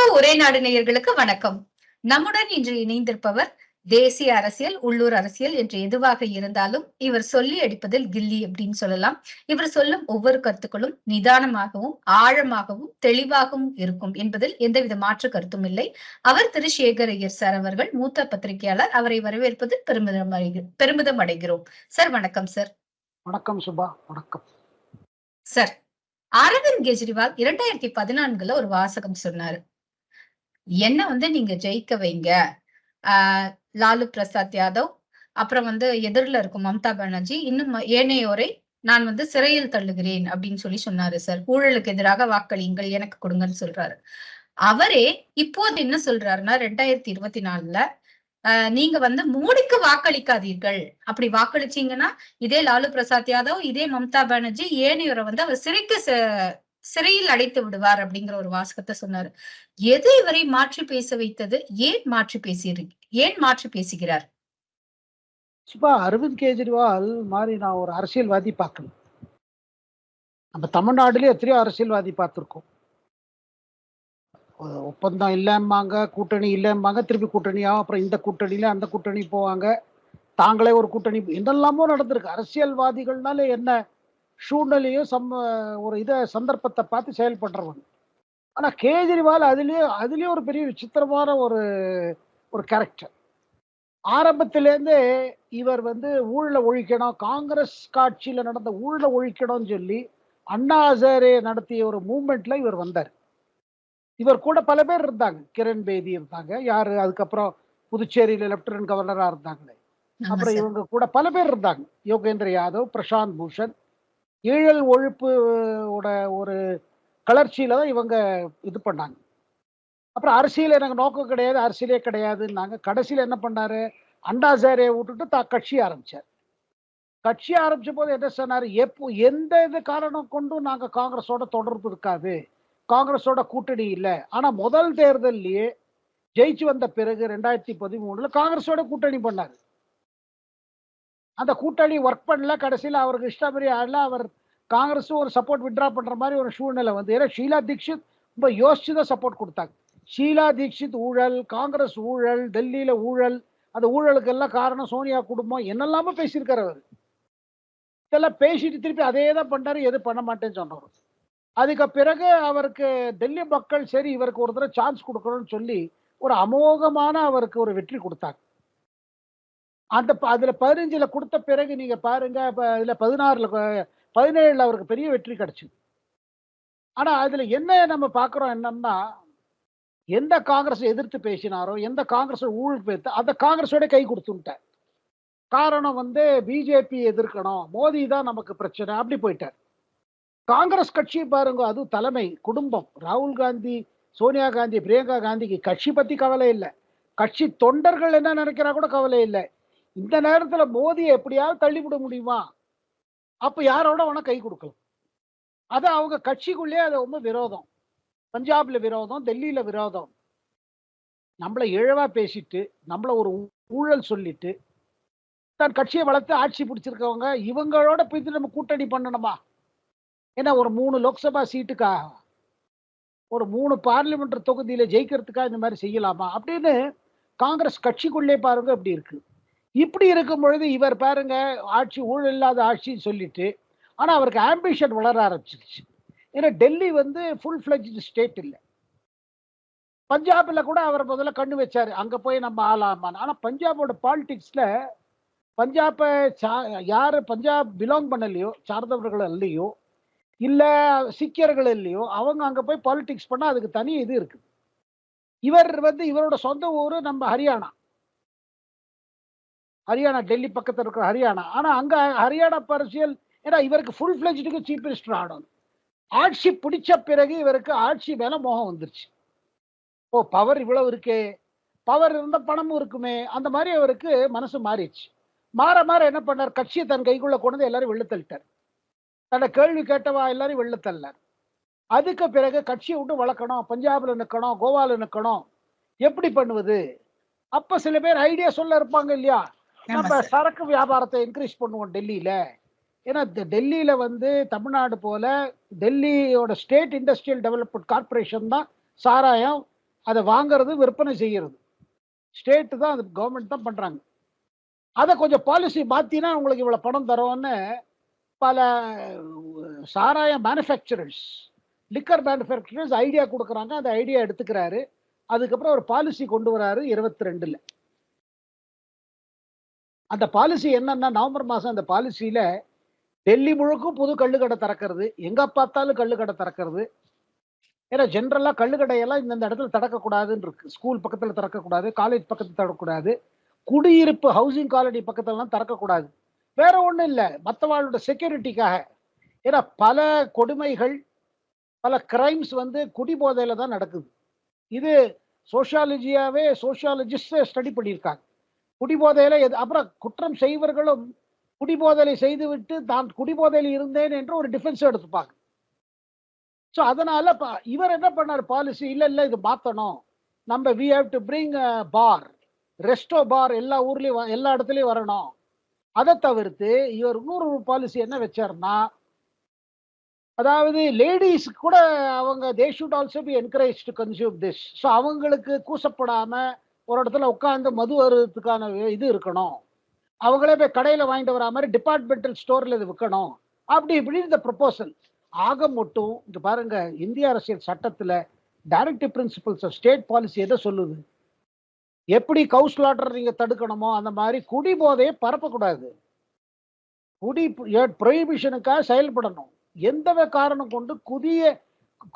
அன்பு ஒரே நாடு நேயர்களுக்கு வணக்கம். நம்முடன் இன்று இணைந்திருப்பவர் தேசிய அரசியல் உள்ளூர் அரசியல் என்று எதுவாக இருந்தாலும் இவர் சொல்லி அடிப்பதில் கில்லி அப்படின்னு சொல்லலாம். இவர் சொல்லும் ஒவ்வொரு கருத்துக்களும் நிதானமாகவும் ஆழமாகவும் தெளிவாகவும் இருக்கும் என்பதில் எந்தவித மாற்று கருத்தும் இல்லை. அவர் திரு. சேகர் ஐயர் சார் அவர்கள் மூத்த பத்திரிகையாளர். அவரை வரவேற்பதில் பெருமிதம் பெருமிதம் அடைகிறோம். சார் வணக்கம் சார். வணக்கம் சுபா வணக்கம். சார் அரவிந்த் கெஜ்ரிவால் இரண்டாயிரத்தி பதினான்குல ஒரு வாசகம் சொன்னாரு. என்ன வந்து நீங்க ஜெயிக்க வைங்க? ஆஹ் லாலு பிரசாத் யாதவ் அப்புறம் வந்து எதிரில் இருக்கும் மம்தா பானர்ஜி இன்னும் ஏனையோரை நான் வந்து சிறையில் தள்ளுகிறேன் அப்படின்னு சொல்லி சொன்னாரு சார். ஊழலுக்கு எதிராக வாக்களியுங்கள் எனக்கு கொடுங்கன்னு சொல்றாரு. அவரே இப்போது என்ன சொல்றாருன்னா ரெண்டாயிரத்தி இருபத்தி நாலுல ஆஹ் நீங்க வந்து மோடிக்கு வாக்களிக்காதீர்கள். அப்படி வாக்களிச்சீங்கன்னா இதே லாலு பிரசாத் யாதவ் இதே மம்தா பானர்ஜி ஏனையோரை வந்து அவர் சிறைக்கு ச- சிறையில் அடைத்து விடுவார் அப்படிங்கிற ஒரு வாசகத்தை சொன்னாரு. எது இவரை மாற்றி பேச வைத்தது? ஏன் மாற்றி பேசி ஏன் மாற்றி பேசுகிறார்? சுபா அரவிந்த் கெஜ்ரிவால் மாதிரி நான் ஒரு அரசியல்வாதி பார்க்கல நம்ம தமிழ்நாடுலயே எத்தனையோ அரசியல்வாதி பார்த்துருக்கோம். ஒப்பந்தம் இல்லைம்பாங்க கூட்டணி இல்லைம்பாங்க திருப்பி கூட்டணியாகும் அப்புறம் இந்த கூட்டணியில அந்த கூட்டணி போவாங்க. தாங்களே ஒரு கூட்டணி என்னெல்லாமோ நடந்திருக்கு. அரசியல்வாதிகள்னால என்ன? சூழ்நிலையும் சம் ஒரு இதை சந்தர்ப்பத்தை பார்த்து செயல்படுறவங்க ஆனா கேஜ்ரிவால் அதுலயே அதுலயே ஒரு பெரிய விசித்திரமான ஒரு ஒரு கேரக்டர் ஆரம்பத்திலேருந்தே இவர் வந்து ஊழலை ஒழிக்கணும் காங்கிரஸ் காட்சியில நடந்த ஊழலை ஒழிக்கணும்னு சொல்லி அண்ணா ஹசாரே நடத்திய ஒரு மூமெண்ட்ல இவர் வந்தார். இவர் கூட பல பேர் இருந்தாங்க. கிரண் பேதி இருந்தாங்க யாரு அதுக்கப்புறம் புதுச்சேரியில லெப்டினன்ட் கவர்னரா இருந்தாங்களே. அப்புறம். இவங்க கூட பல பேர் இருந்தாங்க. யோகேந்திர யாதவ் பிரசாந்த் பூஷன் ஈழல் ஒழிப்பு ஓட ஒரு கிளர்ச்சியில தான் இவங்க இது பண்ணாங்க. அப்புறம் அரசியல் எனக்கு நோக்கம் கிடையாது அரசியலே கிடையாதுன்னாங்க. கடைசியில் என்ன பண்ணாரு? அண்டாசாரியை விட்டுட்டு தா கட்சி ஆரம்பிச்சார். கட்சி ஆரம்பிச்ச போது என்ன சொன்னார்? எப்போ எந்த இது காரணம் கொண்டும் நாங்கள் காங்கிரஸோட தொடர்பு இருக்காது. காங்கிரஸோட கூட்டணி இல்லை. ஆனால் முதல் தேர்தல்லையே ஜெயிச்சு வந்த பிறகு ரெண்டாயிரத்தி பதிமூணுல காங்கிரஸோட கூட்டணி பண்ணார். அந்த கூட்டணி ஒர்க் பண்ணல கடைசியில் அவருக்கு இஷ்டப்படி ஆடல அவர் காங்கிரஸும் ஒரு சப்போர்ட் விட்ரா பண்ணுற மாதிரி ஒரு சூழ்நிலை வந்து ஏன்னா ஷீலா தீக்ஷித் ரொம்ப யோசிச்சு தான் சப்போர்ட் கொடுத்தாங்க. ஷீலா தீக்ஷித் ஊழல் காங்கிரஸ் ஊழல் டெல்லியில் ஊழல் அந்த ஊழலுக்கு எல்லாம் காரணம் சோனியா குடும்பம் என்னெல்லாமோ பேசியிருக்காரு அவர். இதெல்லாம் பேசிட்டு திருப்பி அதே தான் பண்ணாரு எது பண்ண மாட்டேன்னு சொன்னார். அதுக்கு பிறகு அவருக்கு டெல்லி மக்கள் சரி இவருக்கு ஒரு தடவை சான்ஸ் கொடுக்கணும்னு சொல்லி ஒரு அமோகமான அவருக்கு ஒரு வெற்றி கொடுத்தாங்க. அந்த ப- அதுல பதினஞ்சுல கொடுத்த பிறகு நீங்க பாருங்க இதுல பதினாறுல பதினேழுல அவருக்கு பெரிய வெற்றி கிடைச்சிது. ஆனா அதுல என்ன நம்ம பாக்குறோம் என்னன்னா எந்த காங்கிரஸ் எதிர்த்து பேசினாரோ எந்த காங்கிரஸ் ஊழல் பேத்து அந்த காங்கிரஸோட கை கொடுத்துட்டார் காரணம் வந்து பிஜேபி எதிர்க்கணும் மோடி தான் நமக்கு பிரச்சனை அப்படி போயிட்டார். காங்கிரஸ் கட்சி பாருங்க அதுவும் தலைமை குடும்பம். ராகுல் காந்தி சோனியா காந்தி பிரியங்கா காந்திக்கு கட்சி பத்தி கவலை இல்லை. கட்சி தொண்டர்கள் என்ன நினைக்கிறா கூட கவலை இல்லை. இந்த நேரத்துல மோதியை எப்படியாவது தள்ளிவிட முடியுமா? அப்ப யாரோட வேணா கை கொடுக்கலாம். அது அவங்க கட்சிக்குள்ளேயே அது ரொம்ப விரோதம். பஞ்சாப்ல விரோதம் டெல்லியில விரோதம். நம்மள இழவா பேசிட்டு நம்மள ஒரு ஊழல் சொல்லிட்டு தன் கட்சியை வளர்த்து ஆட்சி பிடிச்சிருக்கவங்க இவங்களோட போய் நம்ம கூட்டணி பண்ணணுமா? ஏன்னா ஒரு மூணு லோக்சபா சீட்டுக்காக ஒரு மூணு பார்லிமெண்ட் தொகுதியில ஜெயிக்கிறதுக்காக இந்த மாதிரி செய்யலாமா? அப்படின்னு காங்கிரஸ் கட்சிக்குள்ளே பாருங்க அப்படி இருக்கு. இப்படி இருக்கும் பொழுது இவர் பாருங்க ஆட்சி ஊழல் இல்லாத ஆட்சின்னு சொல்லிட்டு ஆனா அவருக்கு ஆம்பிஷன் வளர ஆரம்பிச்சிருச்சு. ஏன்னா டெல்லி வந்து ஃபுல் ஃபிளஜ் ஸ்டேட் இல்லை. பஞ்சாபில் கூட அவர் முதல்ல கண்ணு வச்சார். அங்கே போய் நம்ம ஆளாமான்னு. ஆனால் பஞ்சாபோட பாலிடிக்ஸில் பஞ்சாபை சா- யார் பஞ்சாப் பிலாங் பண்ணலையோ சார்ந்தவர்கள் இல்லையோ இல்லை சீக்கியர்கள் இல்லையோ அவங்க அங்கே போய் பாலிடிக்ஸ் பண்ணால் அதுக்கு தனி இது இருக்குது. இவர் வந்து இவரோட சொந்த ஊர் நம்ம ஹரியானா. ஹரியானா டெல்லி பக்கத்தில் இருக்கிற ஹரியானா. ஆனால் அங்கே ஹரியானா அரசியல் ஏன்னா இவருக்கு ஃபுல் ஃபிளஜ்டுக்கு சீஃப் மினிஸ்டர் ஆகணும். ஆட்சி பிடிச்ச பிறகு இவருக்கு ஆட்சி மேலே மோகம் வந்துருச்சு. ஓ பவர் இவ்வளவு இருக்கே. பவர் இருந்த பணமும் இருக்குமே. அந்த மாதிரி அவருக்கு மனசு மாறிடுச்சு. மாற மாற என்ன பண்ணார்? கட்சியை தன் கைக்குள்ள கொண்டு வந்து எல்லாரும் வெள்ளத்தள்ளிட்டார் தன்னை கேள்வி கேட்டவா எல்லாரும் வெள்ளத்தள்ளார் அதுக்கு பிறகு கட்சியை விட்டு வளர்க்கணும். பஞ்சாப்ல நிற்கணும் கோவாவில் நிற்கணும். எப்படி பண்ணுவது? அப்போ சில பேர் ஐடியா சொல்ல இருப்பாங்க இல்லையா? நம்ம சார். சரக்கு வியாபாரத்தை இன்க்ரீஸ் பண்ணுவோம் டெல்லியில. ஏன்னா டெல்லியில வந்து தமிழ்நாடு போல டெல்லியோட ஸ்டேட் இண்டஸ்ட்ரியல் டெவலப்மெண்ட் கார்ப்பரேஷன் தான் சாராயம் அதை வாங்குறது விற்பனை செய்யறது. ஸ்டேட்டு தான் அது கவர்மெண்ட் தான் பண்றாங்க. அதை கொஞ்சம் பாலிசி மாத்தினா உங்களுக்கு இவ்வளவு பணம் தரோன்னு பல சாராய மேனுஃபேக்சரர்ஸ் லிக்கர் மேனுஃபேக்சரர்ஸ் ஐடியா கொடுக்குறாங்க. அந்த ஐடியா எடுத்துக்கிறாரு. அதுக்கப்புறம் ஒரு பாலிசி கொண்டு வராரு இருபத்தி ரெண்டுல. அந்த பாலிசி என்னன்னா நவம்பர் மாதம் அந்த பாலிசியில் டெல்லி முழுக்கும் புது கள்ளுக்கடை திறக்கிறது. எங்கே பார்த்தாலும் கள்ளுக்கடை திறக்கிறது. ஏன்னா ஜென்ரலாக கள்ளுக்கடையெல்லாம் இந்தந்த இடத்துல திறக்கக்கூடாதுன்னு இருக்கு. ஸ்கூல் பக்கத்தில் திறக்கக்கூடாது காலேஜ் பக்கத்தில் திறக்கக்கூடாது. குடியிருப்பு ஹவுசிங் காலனி பக்கத்துலலாம் திறக்கக்கூடாது. வேற ஒன்றும் இல்லை. மற்றவாளோட செக்யூரிட்டிக்காக ஏன்னா பல கொடுமைகள் பல கிரைம்ஸ் வந்து குடிபோதையில தான் நடக்குது. இது சோஷியாலஜியாவே சோஷியாலஜிஸ்டே ஸ்டடி பண்ணியிருக்காங்க. குடிபோதையில எது அப்புறம் குற்றம் செய்வர்களும் குடிபோதலை செய்துவிட்டு தான் குடிபோதையில் இருந்தேன் என்று ஒரு டிஃபென்ஸ் எடுத்துப்பாங்க. ஸோ அதனால இவர் என்ன பண்ணார் பாலிசி இல்லை இல்ல இது மாற்றணும் நம்ம we have to bring bar resto bar எல்லா ஊர்லேயும் வ- எல்லா இடத்துலையும் வரணும். அதை தவிர்த்து இவர் இன்னொரு பாலிசி என்ன வச்சாருன்னா அதாவது லேடிஸ் கூட அவங்க they should also be encourage to consume this so அவங்களுக்கு கூசப்படாமல் ஒரு இடத்துல உட்காந்து மது வருவதுக்கான இது இருக்கணும். அவங்களே போய் கடையில் வாங்கிட்டு வரா மாதிரி டிபார்ட்மெண்டல் ஸ்டோரில் இது விற்கணும் அப்படி இப்படி இந்த ப்ரொபோசல் ஆக மட்டும் இங்கே பாருங்க இந்திய அரசியல் சட்டத்தில் directive principles of state policy எதை சொல்லுது? எப்படி கவுஸ்லாட்டர் நீங்கள் தடுக்கணுமோ அந்த மாதிரி குடி போதையை பரப்பக்கூடாது. குடி ப்ரொஹிபிஷனுக்காக செயல்படணும். எந்த காரணம் கொண்டு குதிய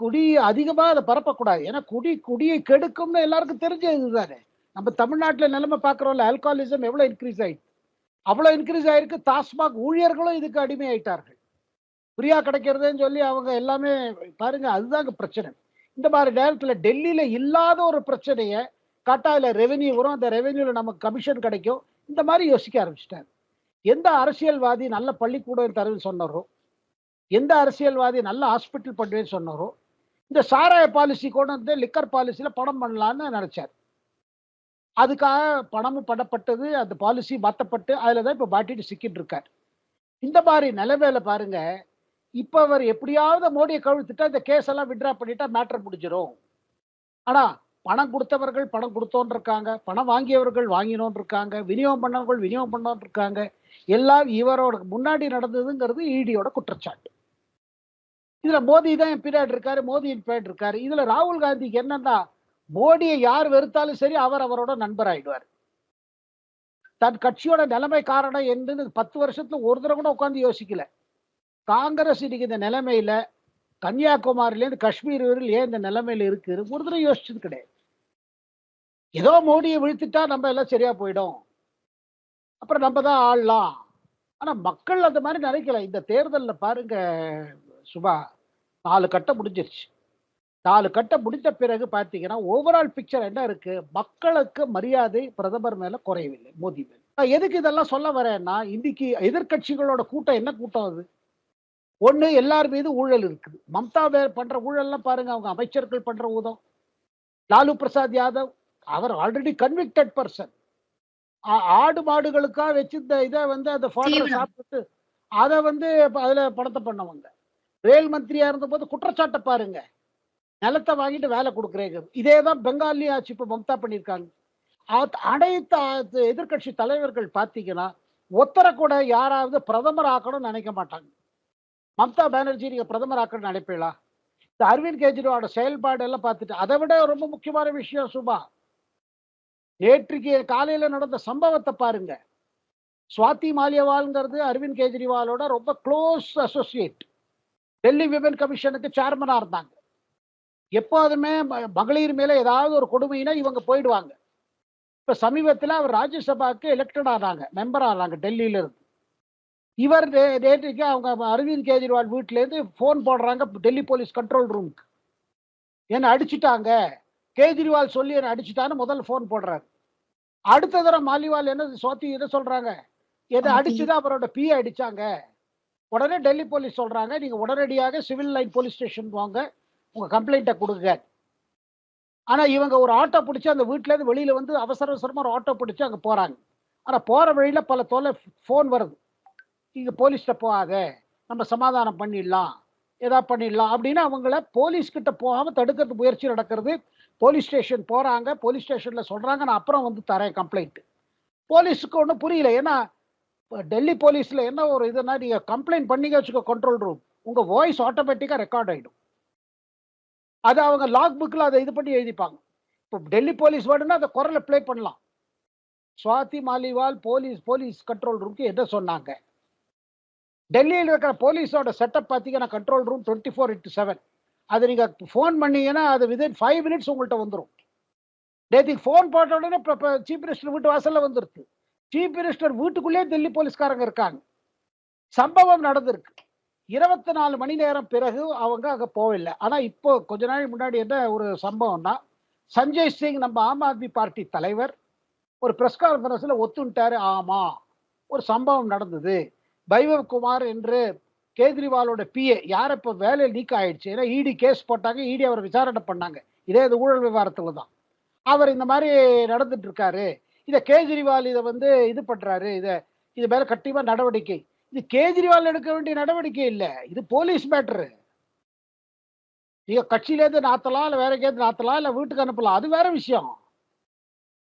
குடி அதிகமாக அதை பரப்பக்கூடாது. ஏன்னா குடி குடியை கெடுக்கும்னு எல்லாருக்கும் தெரிஞ்ச இதுதானே. நம்ம தமிழ்நாட்டில் நிலைமை பார்க்குறோம்ல ஆல்கஹாலிசம் எவ்வளோ இன்க்ரீஸ் ஆயிடுச்சு அவ்வளோ இன்க்ரீஸ் ஆயிருக்கு டாஸ்மாக் ஊழியர்களும் இதுக்கு அடிமை ஆயிட்டார்கள் ஃப்ரீயா கிடைக்கிறதுன்னு சொல்லி அவங்க எல்லாமே பாருங்க அதுதாங்க பிரச்சனை. இந்த மாதிரி நேரத்தில் டெல்லியில இல்லாத ஒரு பிரச்சனையை கட்டாயில் ரெவென்யூ வரும் அந்த ரெவென்யூல நமக்கு கமிஷன் கிடைக்கும். இந்த மாதிரி யோசிக்க ஆரம்பிச்சிட்டாரு. எந்த அரசியல்வாதி நல்ல பள்ளிக்கூடம் தருவேன்னு சொன்னாரோ எந்த அரசியல்வாதி நல்ல ஹாஸ்பிட்டல் பண்ணுவேன்னு சொன்னாரோ இந்த சாராய பாலிசி கொண்டு வந்து லிக்கர் பாலிசியில பணம் பண்ணலான்னு நினச்சார். அதுக்காக பணமும் படப்பட்டது அந்த பாலிசி மாற்றப்பட்டு அதில் தான் இப்போ மாட்டிட்டு சிக்கிட்டு இருக்கார். இந்த மாதிரி நிலைமையில பாருங்க இப்போ அவர் எப்படியாவது மோடியை கவிழ்த்துட்டு இந்த கேஸ் எல்லாம் விட்ரா பண்ணிட்டா மேட்டர் முடிஞ்சிடும் ஆனால் பணம் கொடுத்தவர்கள் பணம் கொடுத்தோன்னு இருக்காங்க பணம் வாங்கியவர்கள் வாங்கினோன் இருக்காங்க விநியோகம் பண்ணவர்கள் விநியோகம் பண்ணோன் இருக்காங்க. எல்லாம் இவரோட முன்னாடி நடந்ததுங்கிறது ஈடியோட குற்றச்சாட்டு. இதுல மோடி தான் என் பின்னாடி இருக்காரு மோடி என் இருக்காரு. இதுல ராகுல் காந்திக்கு என்னன்னா மோடியை யார் வெறுத்தாலும் சரி அவர் அவரோட நண்பர் ஆயிடுவார். தன் கட்சியோட நிலைமை காரணம் என்று பத்து வருஷத்துல ஒரு தடவை கூட உட்காந்து யோசிக்கல. காங்கிரஸ் இன்னைக்கு இந்த நிலைமையில கன்னியாகுமரியிலேருந்து காஷ்மீர் வரையில் ஏன் இந்த நிலைமையில இருக்கு ஒரு தடவை யோசிச்சது கிடையாது. ஏதோ மோடியை விழுத்துட்டா நம்ம எல்லாம் சரியா போயிடும். அப்புறம் நம்ம தான் ஆளலாம். ஆனா மக்கள் அந்த மாதிரி நினைக்கல. இந்த தேர்தலில் பாருங்க சுபா நாலு கட்டம் முடிஞ்சிருச்சு. நாலு கட்டம் முடிந்த பிறகு பார்த்தீங்கன்னா ஓவரால் பிக்சர் என்ன இருக்கு? மக்களுக்கு மரியாதை பிரதமர் மேல குறையவில்லை மோடி மேல. நான் எதுக்கு இதெல்லாம் சொல்ல வரேன்னா இன்னைக்கு எதிர்க்கட்சிகளோட கூட்டம் என்ன கூட்டம் அது? ஒண்ணு எல்லார் மீது ஊழல் இருக்குது. மம்தா பண்ற ஊழல்லாம் பாருங்க அவங்க அமைச்சர்கள் பண்ற ஊதம் லாலு பிரசாத் யாதவ் அவர் ஆல்ரெடி கன்விக்டட் பர்சன் ஆடு மாடுகளுக்காக வச்சிருந்த இதை வந்து அந்த தீவனம். சாப்பிட்டு அதை வந்து அதுல பணத்தை பண்ணவங்க. ரயில் மந்திரியா இருந்தபோது குற்றச்சாட்டை பாருங்க. நிலத்தை வாங்கிட்டு வேலை கொடுக்குறேங்க. இதே தான் பெங்காலி ஆட்சி இப்போ மம்தா பண்ணியிருக்காங்க. அனைத்து எதிர்கட்சி எதிர்க்கட்சி தலைவர்கள் பார்த்தீங்கன்னா ஒத்தரை கூட யாராவது பிரதமர் ஆக்கணும்னு நினைக்க மாட்டாங்க. மம்தா பானர்ஜி நீங்க பிரதமர் ஆக்கணும்னு நினைப்பீங்களா? இந்த அரவிந்த் கெஜ்ரிவாலோட செயல்பாடு எல்லாம் பார்த்துட்டு அதை விட ரொம்ப முக்கியமான விஷயம் சுபா நேற்றுக்கு காலையில நடந்த சம்பவத்தை பாருங்க. சுவாதி மாலியவால்ங்கிறது அரவிந்த் கெஜ்ரிவாலோட ரொம்ப க்ளோஸ் அசோசியேட் டெல்லி விமன் கமிஷனுக்கு சேர்மனாக இருந்தாங்க. எப்போதுமே மகளிர் மேல ஏதாவது ஒரு கொடுமைனா இவங்க போயிடுவாங்க. இப்ப சமீபத்துல அவர் ராஜ்யசபாக்கு எலெக்டட் ஆனாங்க மெம்பர் ஆனாங்க டெல்லியில இருந்து. இவர் நேற்றுக்கு அவங்க அரவிந்த் கெஜ்ரிவால் வீட்டுல இருந்து போன் போடுறாங்க டெல்லி போலீஸ் கண்ட்ரோல் ரூமுக்கு என்ன அடிச்சிட்டாங்க. கேஜ்ரிவால் சொல்லி என்ன அடிச்சிட்டான்னு முதல்ல போன் போடுறாரு. அடுத்த தடவை மாலிவால் என்ன சோத்தி என்ன சொல்றாங்க? எதை அடிச்சுதான் அவரோட பி அடிச்சாங்க. உடனே டெல்லி போலீஸ் சொல்றாங்க நீங்க உடனடியாக சிவில் லைன் போலீஸ் ஸ்டேஷன் வாங்க உங்க கம்ப்ளைண்ட்டை கொடுங்க. ஆனா இவங்க ஒரு ஆட்டோ பிடிச்சி அந்த வீட்ல இருந்து வெளியில வந்து அவசர அவசரமா ஒரு ஆட்டோ பிடிச்சி அங்க போறாங்க. ஆனா போற வழியில பல தொலை ஃபோன் வருது. இங்க போலீஸ்கிட்ட போகாத. நம்ம சமாதானம் பண்ணிடலாம். ஏதா பண்ணிடலாம். அப்படின்னு அவங்கள போலீஸ் கிட்ட போகாம தடுக்கிறது முயற்சி நடக்கிறது. போலீஸ் ஸ்டேஷன் போறாங்க. போலீஸ் ஸ்டேஷன்ல சொல்றாங்க. நான் அப்புறம் வந்து தரேன் கம்ப்ளைண்ட் போலீஸுக்கு ஒன்றும் புரியல. ஏன்னா டெல்லி போலீஸ்ல என்ன ஒரு இதுனா நீங்க கம்ப்ளைண்ட் பண்ணிக்க வச்சுக்கோ கண்ட்ரோல் ரூம் உங்க வாய்ஸ் ஆட்டோமேட்டிக்கா ரெக்கார்ட் ஆயிடும். அது அவங்க லாக் புக்கில் அதை இது பண்ணி எழுதிப்பாங்க. இப்போ டெல்லி போலீஸ் வேணும்னா அந்த குரலை ப்ளே பண்ணலாம். Swati Maliwal police police control ரூம்க்கு என்ன சொன்னாங்க? டெல்லியில் இருக்கிற போலீஸோட செட்டப் பார்த்தீங்கன்னா control room twenty four into seven அது நீங்கள் ஃபோன் பண்ணீங்கன்னா அது விதின் ஃபைவ் மினிட்ஸ் உங்கள்கிட்ட வந்துடும் நேற்றுக்கு ஃபோன் போட்ட உடனே இப்போ சீஃப் மினிஸ்டர் வீட்டு வாசலில் வந்துருது சீஃப் மினிஸ்டர் வீட்டுக்குள்ளேயே டெல்லி போலீஸ்காரங்க இருக்காங்க. சம்பவம் நடந்திருக்கு. இருபத்தி நாலு மணி நேரம் பிறகு அவங்க அங்கே போகவில்லை. ஆனால் இப்போ கொஞ்ச நாள் முன்னாடி என்ன ஒரு சம்பவம்னா சஞ்சய் சிங் நம்ம ஆம் ஆத்மி பார்ட்டி தலைவர் ஒரு ப்ரெஸ் கான்ஃபரன்ஸில் ஒத்துண்டாரு ஆமாம் ஒரு சம்பவம் நடந்தது. பைவவ் குமார் என்று கேஜ்ரிவாலோட பிஏ யார் இப்போ வேலை லீக் ஆயிடுச்சு? ஏன்னா இடி கேஸ் போட்டாங்க. இடி அவர் விசாரணை பண்ணாங்க. இதே இது ஊழல் விவகாரத்தில் தான். அவர் இந்த மாதிரி நடந்துட்டு இருக்காரு. இதை கேஜ்ரிவால் இதை வந்து இது பண்ணுறாரு இதை இது மேலே கட்டிமா நடவடிக்கை. இது கேஜ்ரிவால் எடுக்க வேண்டிய நடவடிக்கை இல்லை. இது போலீஸ் மேட்ரு நீங்க கட்சியிலேருந்து நாத்தலாம் இல்லை வேற எங்கேயாவது நாத்தலாம் இல்லை வீட்டுக்கு அனுப்பலாம். அது வேற விஷயம்.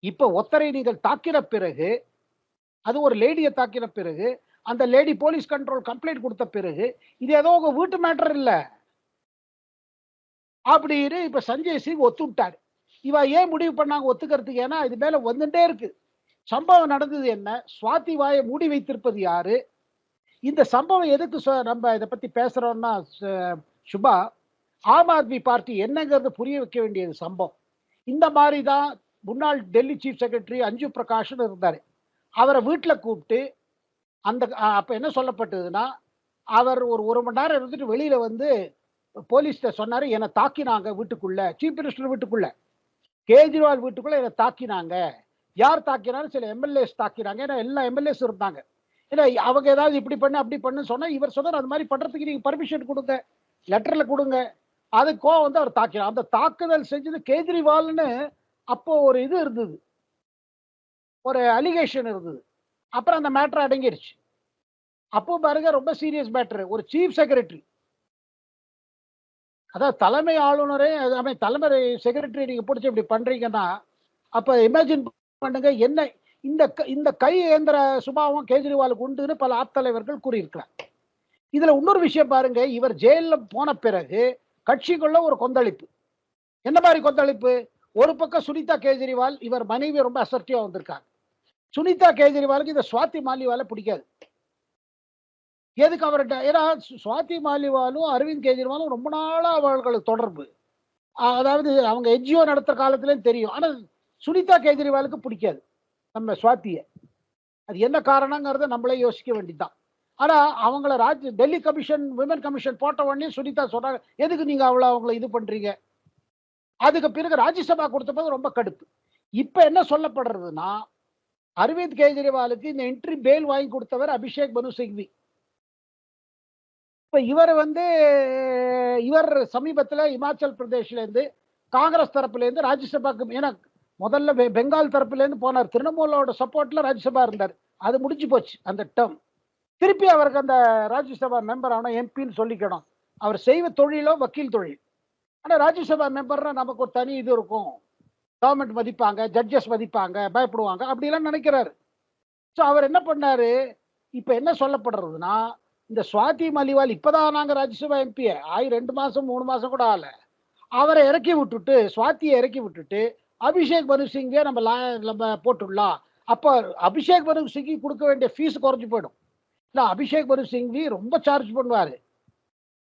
இப்போ ஒத்தரை நீங்கள் தாக்கின பிறகு அது ஒரு லேடியை தாக்கின பிறகு அந்த லேடி போலீஸ் கண்ட்ரோல் கம்ப்ளைண்ட் கொடுத்த பிறகு இது ஏதோ உங்க வீட்டு மேட்டர் இல்லை. அப்படின்னு இப்ப சஞ்சய் சிங் ஒத்துவிட்டார் இவா ஏன் முடிவு பண்ணாங்க ஒத்துக்கிறதுக்கு? ஏன்னா இது மேல வந்துட்டே இருக்கு. சம்பவம் நடந்தது என்ன? சுவாதி வாயை மூடி வைத்திருப்பது யாரு? இந்த சம்பவம் எதுக்கு நம்ம இதை பத்தி பேசுறோம்னா சுபா ஆம் ஆத்மி பார்ட்டி என்னங்கிறது புரிய வைக்க வேண்டியது சம்பவம். இந்த மாதிரி தான் முன்னாள் டெல்லி சீஃப் செக்ரட்டரி அஞ்சு பிரகாஷ்னு இருந்தார். அவரை வீட்டில் கூப்பிட்டு அந்த அப்போ என்ன சொல்லப்பட்டதுன்னா அவர் ஒரு ஒரு மணி நேரம் இருந்துட்டு வெளியில் வந்து போலீஸ்ட சொன்னார் என்னை தாக்கினாங்க வீட்டுக்குள்ள சீஃப் மினிஸ்டர் வீட்டுக்குள்ளே. கேஜ்ரிவால் வீட்டுக்குள்ளே என்னை தாக்கினாங்க. யார் தாக்கினாலும் சில எம்எல்ஏஸ் தாக்கினாங்க. ஏன்னா எல்லா எம்எல்ஏஸ் இருந்தாங்க. இல்லை அவங்க ஏதாவது இப்படி பண்ணு அப்படி பண்ணு சொன்னால் இவர் சொன்னார் அது மாதிரி பண்ணுறதுக்கு நீங்கள் பர்மிஷன் கொடுங்க. லெட்டரில் கொடுங்க. அது கோவம் வந்து அவர் தாக்கினார். அந்த தாக்குதல் செஞ்சது கேஜ்ரிவால்னு அப்போ ஒரு இது இருந்தது. ஒரு அலிகேஷன் இருந்தது. அப்புறம் அந்த மேட்டர் அடங்கிருச்சு. அப்போ பாருங்க ரொம்ப சீரியஸ் மேட்ரு ஒரு சீஃப் செக்ரட்டரி அதாவது தலைமை ஆளுநரே அது தலைமை செக்ரட்டரி நீங்கள் பிடிச்சி இப்படி பண்ணுறீங்கன்னா அப்போ இமேஜின் பண்ணுங்க என்ன இந்த க- இந்த கை ஏந்திர சுபாவம் கேஜ்ரிவாலுக்கு உண்டுன்னு பல ஆத்தலைவர்கள் கூறியிருக்கிறார். இதுல இன்னொரு விஷயம் பாருங்க இவர் ஜெயில்ல போன பிறகு கட்சிக்குள்ள ஒரு கொந்தளிப்பு. என்ன மாதிரி கொந்தளிப்பு? ஒரு பக்கம் சுனிதா கேஜ்ரிவால் இவர் மனைவி ரொம்ப அசர்ட்டிவா வந்திருக்காங்க. சுனிதா கேஜ்ரிவாலுக்கு இந்த சுவாதி மாலிவால பிடிக்காது. எதுக்கு அவர்கிட்ட? ஏன்னா சுவாதி மாலிவாலும் அரவிந்த் கெஜ்ரிவாலும் ரொம்ப நாளா அவர்களுக்கு தொடர்பு. அதாவது அவங்க என்ஜிஓ நடத்துற காலத்துலயும் தெரியும். ஆனா சுனிதா கேஜ்ரிவாலுக்கு பிடிக்காது. நம்ம சுவாத்திய. அது என்ன காரணங்கிறத நம்மளே யோசிக்க வேண்டியதுதான். ஆனா அவங்கள Raj Delhi commission women commission போட்ட உடனே சுனிதா சொன்னாங்க எதுக்கு நீங்க அவ்வளவு அவங்கள இது பண்றீங்க? அதுக்கு பிறகு ராஜ்யசபா கொடுத்தபோது ரொம்ப கடுப்பு. இப்ப என்ன சொல்லப்படுறதுன்னா அரவிந்த் கெஜ்ரிவாலுக்கு இந்த என்ட்ரி பெயில் வாங்கி கொடுத்தவர் அபிஷேக் மனு சிங்வி. இப்ப இவர் வந்து இவர் சமீபத்தில் இமாச்சல் பிரதேஷ்ல இருந்து காங்கிரஸ் தரப்புல இருந்து ராஜ்யசபாக்கு ஏன்னா முதல்ல பெங்கால் தரப்புலேருந்து போனார். திரிணாமுலோட சப்போர்ட்ல ராஜ்யசபா இருந்தார். அது முடிஞ்சு போச்சு அந்த டேர்ம் திருப்பி அவருக்கு அந்த ராஜ்யசபா மெம்பர் ஆனால் எம்பின்னு சொல்லிக்கணும். அவர் செய்வ தொழிலோ வக்கீல் தொழில். ஆனால் ராஜ்யசபா மெம்பர்னா நமக்கு ஒரு தனி இது இருக்கும். கவர்மெண்ட் மதிப்பாங்க ஜட்ஜஸ் மதிப்பாங்க பயப்படுவாங்க அப்படிலாம் நினைக்கிறாரு. ஸோ அவர் என்ன பண்ணாரு? இப்போ என்ன சொல்லப்படுறதுன்னா இந்த சுவாதி மலிவால் இப்பதான் நாங்கள் ராஜ்யசபா எம்பி ஆகி ரெண்டு மாதம் மூணு மாதம் கூட ஆகலை. அவரை இறக்கி விட்டுட்டு சுவாத்தியை இறக்கி விட்டுட்டு அபிஷேக் மனு சிங்கே நம்ம லா- நம்ம போட்டுடலாம். அப்போ அபிஷேக் மனு சிங்கி கொடுக்க வேண்டிய ஃபீஸ் குறைஞ்சி போயிடும். இல்லை அபிஷேக் மனு சிங்கி ரொம்ப சார்ஜ் பண்ணுவார்.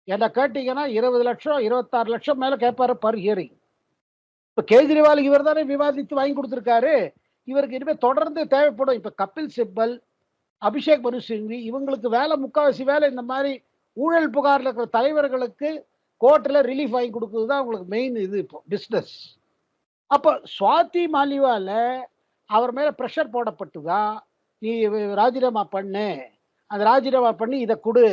என்ன கேட்டிங்கன்னா இருபது லட்சம் இருபத்தாறு லட்சம் மேலே கேட்பாரு பர் ஹியரிங் இப்போ கேஜ்ரிவால் இவர் தானே விவாதித்து வாங்கி கொடுத்துருக்காரு. இவருக்கு இனிமேல் தொடர்ந்து தேவைப்படும். இப்போ கபில் சிப்பல் அபிஷேக் மனு சிங்வி இவங்களுக்கு வேலை முக்காவாசி வேலை இந்த மாதிரி ஊழல் புகாரில் இருக்கிற தலைவர்களுக்கு கோர்ட்டில் ரிலீஃப் வாங்கி கொடுக்குறது தான் உங்களுக்கு மெயின் இது இப்போ பிஸ்னஸ் அப்போ சுவாதி மாலிவால அவர் மேல ப்ரெஷர் போடப்பட்டுதா? நீ ராஜினாமா பண்ணு. அந்த ராஜினாமா பண்ணி இதை கொடு.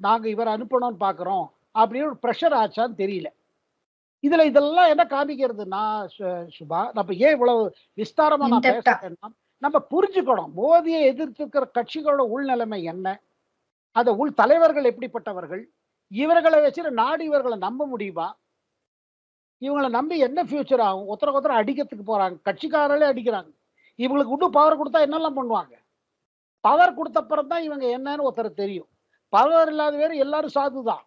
நாங்க இவரை அனுப்பணும்னு பார்க்குறோம் அப்படின்னு ஒரு ப்ரெஷர் ஆச்சான்னு தெரியல. இதுல இதெல்லாம் என்ன காமிக்கிறதுன்னா சுபா நம்ம ஏன் இவ்வளவு விஸ்தாரமா நான். பேசுறேன்னா நம்ம புரிஞ்சுக்கணும். மோதியை எதிர்த்திருக்கிற கட்சிகளோட உள்நிலைமை என்ன? அந்த உள் தலைவர்கள் எப்படிப்பட்டவர்கள்? இவர்களை வச்சு நாடு இவர்களை நம்ப முடியுமா? இவங்களை நம்பி என்ன ஃபியூச்சர் ஆகும் ஒருத்தர ஒருத்தர அடிக்கிறதுக்கு போறாங்க. கட்சிக்காரர்களே அடிக்கிறாங்க. இவங்களுக்கு இன்னும் பவர் கொடுத்தா என்னெல்லாம் பண்ணுவாங்க? பவர் கொடுத்த அப்புறம் தான் இவங்க என்னன்னு ஒருத்தர் தெரியும். பவர் இல்லாத வேறு எல்லாரும் சாது தான்